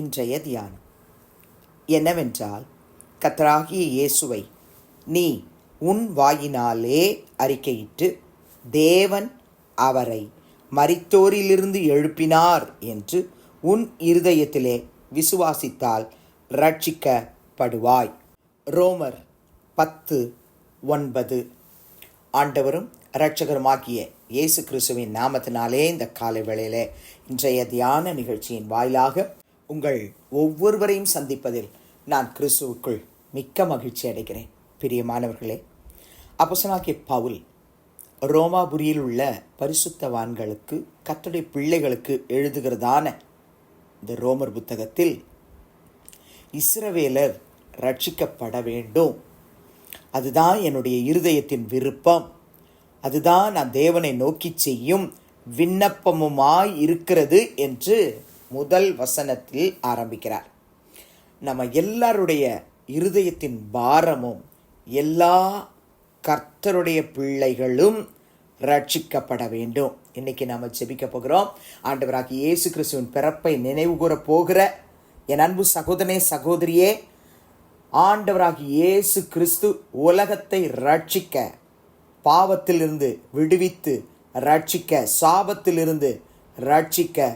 இன்றைய தியானம். என்னவென்றால் கத்தராகிய இயேசுவை நீ உன் வாயினாலே அறிக்கையிட்டு தேவன் அவரை மரித்தோரிலிருந்து எழுப்பினார் என்று உன் இருதயத்திலே விசுவாசித்தால் ரட்சிக்கப்படுவாய் ரோமர் பத்து ஒன்பது. ஆண்டவரும் இரட்சகருமாகிய இயேசு கிறிஸ்துவின் நாமத்தினாலே இந்த காலை வேளையிலே இன்றைய தியான நிகழ்ச்சியின் வாயிலாக உங்கள் ஒவ்வொருவரையும் சந்திப்பதில் நான் கிறிஸ்துவுக்குள் மிக்க மகிழ்ச்சி அடைகிறேன். பிரியமானவர்களே அப்போசனாகிய பவுல் ரோமாபுரியில் உள்ள பரிசுத்தவான்களுக்கு கத்தடை பிள்ளைகளுக்கு எழுதுகிறதான இந்த ரோமர் புத்தகத்தில் இஸ்ரவேலர் ரட்சிக்கப்பட வேண்டும். அதுதான் என்னுடைய இருதயத்தின் விருப்பம். அதுதான் நான் தேவனை நோக்கி செய்யும் விண்ணப்பமுமாய் இருக்கிறது என்று முதல் வசனத்தில் ஆரம்பிக்கிறார். நம்ம எல்லாருடைய இருதயத்தின் பாரமும் எல்லா கர்த்தருடைய பிள்ளைகளும் ரட்சிக்கப்பட வேண்டும். இன்னைக்கு நாம் ஜெபிக்க போகிறோம். ஆண்டவராகி இயேசு கிறிஸ்துவின் பிறப்பை நினைவு கூற போகிற என் அன்பு சகோதரனே சகோதரியே ஆண்டவராகி இயேசு கிறிஸ்து உலகத்தை ரட்சிக்க பாவத்திலிருந்து விடுவித்து ரட்சிக்க சாபத்திலிருந்து ரட்சிக்க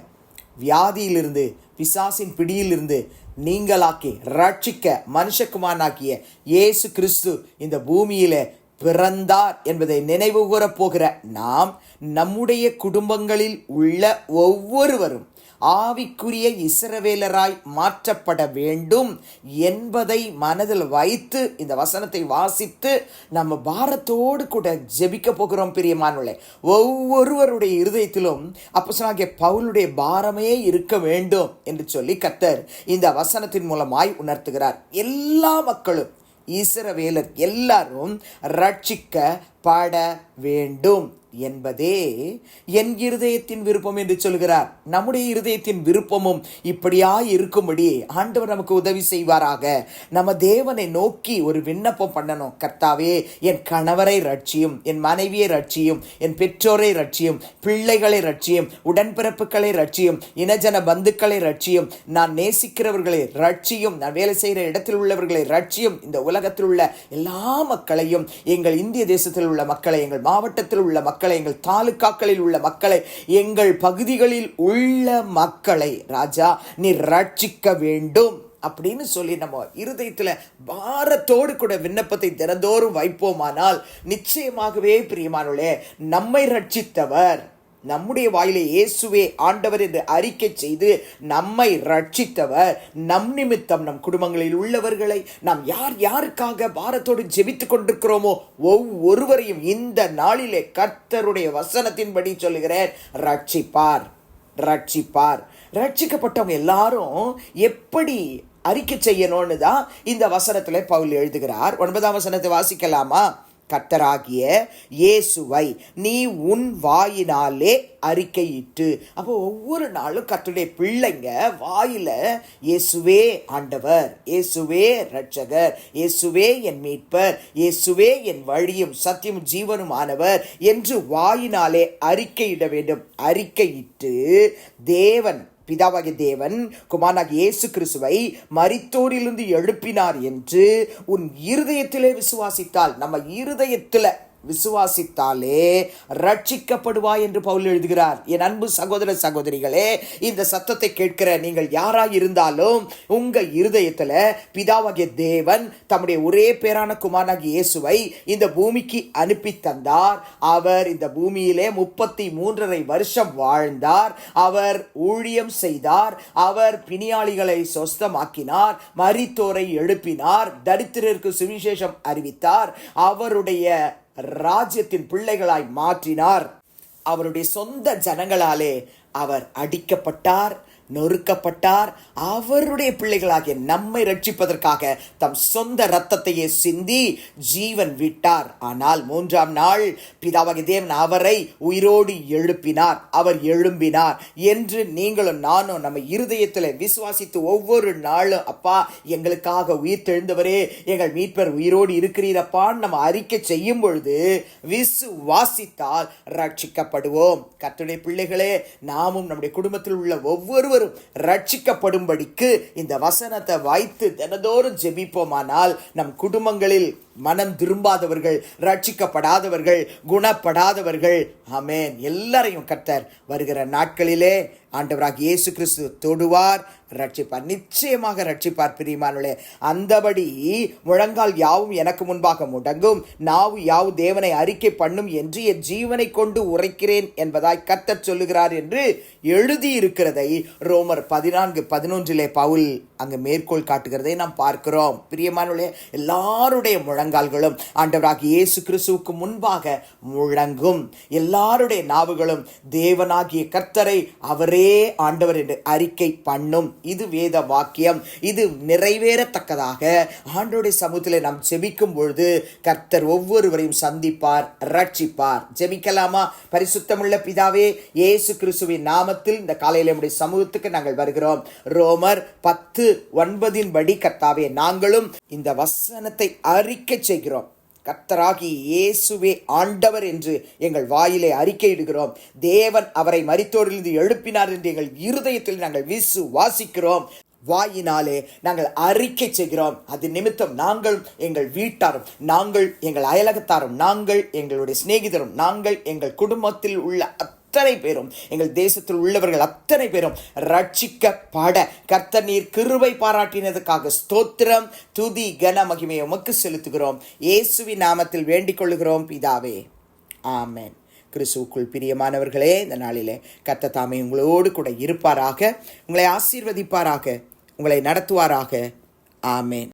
வியாதியிலிருந்து பிசாசின் பிடியிலிருந்து நீங்களாக்கி ரட்சிக்க மனுஷகுமாரனாக்கிய இயேசு கிறிஸ்து இந்த பூமியில் பிறந்தார் என்பதை நினைவு கூறப் போகிற நாம் நம்முடைய குடும்பங்களில் உள்ள ஒவ்வொருவரும் ஆவிக்குரிய இஸ்ரவேலராய் மாற்றப்பட வேண்டும் என்பதை மனதில் வைத்து இந்த வசனத்தை வாசித்து நம்ம பாரத்தோடு கூட ஜெபிக்க போகிறோம் பிரியமானவர்களே. ஒவ்வொருவருடைய இருதயத்திலும் அப்போசனாகிய பவுலுடைய பாரமே இருக்க வேண்டும் என்று சொல்லி கத்தர் இந்த வசனத்தின் மூலமாய் உணர்த்துகிறார். எல்லா மக்களும் இஸ்ரவேலர் எல்லாரும் பாட வேண்டும் என்பதே என் இருதயத்தின் விருப்பம் என்று சொல்கிறார். நம்முடைய இருதயத்தின் விருப்பமும் இப்படியா இருக்கும்படி ஆண்டவர் நமக்கு உதவி செய்வாராக. நம்ம தேவனை நோக்கி ஒரு விண்ணப்பம் பண்ணணும். கர்த்தாவே என் கணவரை ரட்சியும் என் மனைவியை ரட்சியும் என் பெற்றோரை ரட்சியும் பிள்ளைகளை ரட்சியும் உடன்பிறப்புகளை ரட்சியும் இனஜன பந்துக்களை ரட்சியும் நான் நேசிக்கிறவர்களை ரட்சியும் நான் வேலை செய்கிற இடத்தில் உள்ளவர்களை ரட்சியும் இந்த உலகத்தில் உள்ள எல்லா மக்களையும் எங்கள் இந்திய தேசத்தில் உள்ள மக்களை எங்கள் மாவட்டத்தில் உள்ள மக்களை எங்கள் தாலுக்காக்களில் உள்ள மக்களை எங்கள் பகுதிகளில் உள்ள மக்களை ராஜா நீ ரட்சிக்க வேண்டும் அப்படின்னு சொல்லி நம்ம இருதயத்தில் பாரத்தோடு கூட விண்ணப்பத்தை தினந்தோறும் வைப்போமானால் நிச்சயமாகவே பிரியமானவளே நம்மை ரட்சித்தவர் நம்முடைய வாயிலே இயேசுவே ஆண்டவர் என்று அறிக்கை செய்து நம்மை ரட்சித்தவர் நம் நிமித்தம் நம் குடும்பங்களில் உள்ளவர்களை நாம் யார் யாருக்காக பாரத்தோடு ஜெபித்துக் கொண்டிருக்கிறோமோ ஒவ்வொருவரையும் இந்த நாளிலே கர்த்தருடைய வசனத்தின்படி சொல்லுகிறேன் ரட்சிப்பார் ரட்சிப்பார். ரட்சிக்கப்பட்டவங்க எல்லாரும் எப்படி அறிக்கை செய்யணும்னு தான் இந்த வசனத்தில் பவுல் எழுதுகிறார். ஒன்பதாம் வசனத்தை வாசிக்கலாமா? கத்தராகிய இயேசுவை நீ உன் வாயினாலே அறிக்கையிட்டு. அப்போ ஒவ்வொரு நாளும் கத்துடைய பிள்ளைங்க வாயில இயேசுவே ஆண்டவர் இயேசுவே ரட்சகர் இயேசுவே என் மீட்பர் இயேசுவே என் வழியும் சத்தியம் ஜீவனும் ஆனவர் என்று வாயினாலே அறிக்கையிட வேண்டும். அறிக்கையிட்டு தேவன் பிதாவாகிய தேவன் குமாரனாகிய இயேசு கிறிஸ்துவை மரித்தோரிலிருந்து எழுப்பினார் என்று உன் இருதயத்திலே விசுவாசித்தால் நம்ம இருதயத்தில் விசுவாசித்தாலே ரட்சிக்கப்படுவாய் என்று பவுல் எழுதுகிறார். என் அன்பு சகோதர சகோதரிகளே இந்த சத்தத்தை கேட்கிற நீங்கள் யாராக இருந்தாலும் உங்க இருதயத்துல பிதாவாகிய தேவன் தம்முடைய ஒரே பேரான குமாரனாகிய இயேசுவை இந்த பூமிக்கு அனுப்பி தந்தார். அவர் இந்த பூமியிலே முப்பத்தி மூன்றரை வருஷம் வாழ்ந்தார். அவர் ஊழியம் செய்தார். அவர் பிணியாளிகளை சொஸ்தமாக்கினார். மரித்தோரை எழுப்பினார். தரித்திரருக்கு சுவிசேஷம் அறிவித்தார். அவருடைய ராஜ்யத்தின் பிள்ளைகளாய் மாற்றினார். அவருடைய சொந்த ஜனங்களாலே அவர் அடிக்கப்பட்டார். நொறுக்கப்பட்டார். அவருடைய பிள்ளைகளாகிய நம்மை ரட்சிப்பதற்காக தம் சொந்த ரத்தத்தையே சிந்தி ஜீவன் விட்டார். ஆனால் மூன்றாம் நாள் பிதாவாகிய தேவன் அவரை உயிரோடு எழுப்பினார். அவர் எழும்பினார் என்று நீங்களும் நானும் நம்ம இருதயத்தில் விசுவாசித்து ஒவ்வொரு நாளும் அப்பா எங்களுக்காக உயிர் தெழுந்தவரே எங்கள் மீட்பர் உயிரோடு இருக்கிறீரப்பான்னு நம்ம அறிக்கை செய்யும் பொழுது விசுவாசித்தால் ரட்சிக்கப்படுவோம். கத்துடைய பிள்ளைகளே நாமும் நம்முடைய குடும்பத்தில் உள்ள ஒவ்வொருவரும் ஒவ்வொருவரும் ரட்சிக்கப்படும்படிக்கு இந்த வசனத்தை வைத்து தினதோறும் ஜெபிப்போமானால் நம் குடும்பங்களில் மனம் திரும்பாதவர்கள் ரட்சிக்கப்படாதவர்கள் குணப்படாதவர்கள். அமேன் எல்லாரையும் கர்த்தர் வருகிற நாட்களிலே ஆண்டவராக இயேசு கிறிஸ்து தொடுவார் ரட்சிப்பார். நிச்சயமாக ரட்சிப்பார் பிரியமானுளே அந்தபடி முழங்கால் யாவும் எனக்கு முன்பாக முடங்கும் நாவு யாவு தேவனை அறிக்கை பண்ணும் என்று என் ஜீவனை கொண்டு உரைக்கிறேன் என்பதாய் கத்தர் சொல்லுகிறார் என்று எழுதியிருக்கிறதை ரோமர் பதினான்கு பதினொன்றிலே பவுல் அங்கு மேற்கோள் காட்டுகிறதை நாம் பார்க்கிறோம். பிரியமானே எல்லாருடைய முழங்கால்களும் ஆண்டவராக இயேசு கிறிஸ்துவுக்கு முன்பாக முழங்கும். எல்லாருடைய நாவுகளும் தேவனாகிய கர்த்தரை அவரே ஆண்டவர் என்று அறிக்கை பண்ணும். இது வேத வாக்கியம். இது நிறைவேறத்தக்கதாக ஆண்டோடைய சமூகத்தில் நாம் ஜெபிக்கும் பொழுது கர்த்தர் ஒவ்வொருவரையும் சந்திப்பார் ரட்சிப்பார். ஜெபிக்கலாமா? பரிசுத்தமுள்ள பிதாவே இயேசு கிறிஸ்துவின் நாமத்தில் இந்த காலையில் நம்முடைய சமூகத்துக்கு நாங்கள் வருகிறோம். ரோமர் பத்து ஒன்பதின் படி கர்த்தாவே நாங்களும் இந்த வசனத்தை அறிக்கை செய்கிறோம். கத்தராகி இயேசுவே ஆண்டவர் என்று எங்கள் வாயிலே அறிக்கையிடுகிறோம். தேவன் அவரை மறித்தோரிலிருந்து எழுப்பினார் என்று எங்கள் இருதயத்தில் நாங்கள் விசுவாசிக்கிறோம். வாயினாலே நாங்கள் அறிக்கை செய்கிறோம். அது நிமித்தம் நாங்கள் எங்கள் வீட்டாரும் நாங்கள் எங்கள் அயலகத்தாரும் நாங்கள் எங்களுடைய சிநேகிதரும் நாங்கள் எங்கள் குடும்பத்தில் உள்ள அத்தனை பேரும் எங்கள் தேசத்தில் உள்ளவர்கள் அத்தனை பேரும் ரட்சிக்கப்பட கர்த்தர் நீர் கிருபை பாராட்டினதுக்காக ஸ்தோத்திரம் துதி கன மகிமையை உமக்கு செலுத்துகிறோம். இயேசுவின் நாமத்தில் வேண்டிக் கொள்ளுகிறோம் பிதாவே. ஆமேன். கிறிஸ்துவுக்குள் பிரியமானவர்களே இந்த நாளிலே கத்த தாமே உங்களோடு கூட இருப்பாராக உங்களை ஆசீர்வதிப்பாராக உங்களை நடத்துவாராக. ஆமேன்.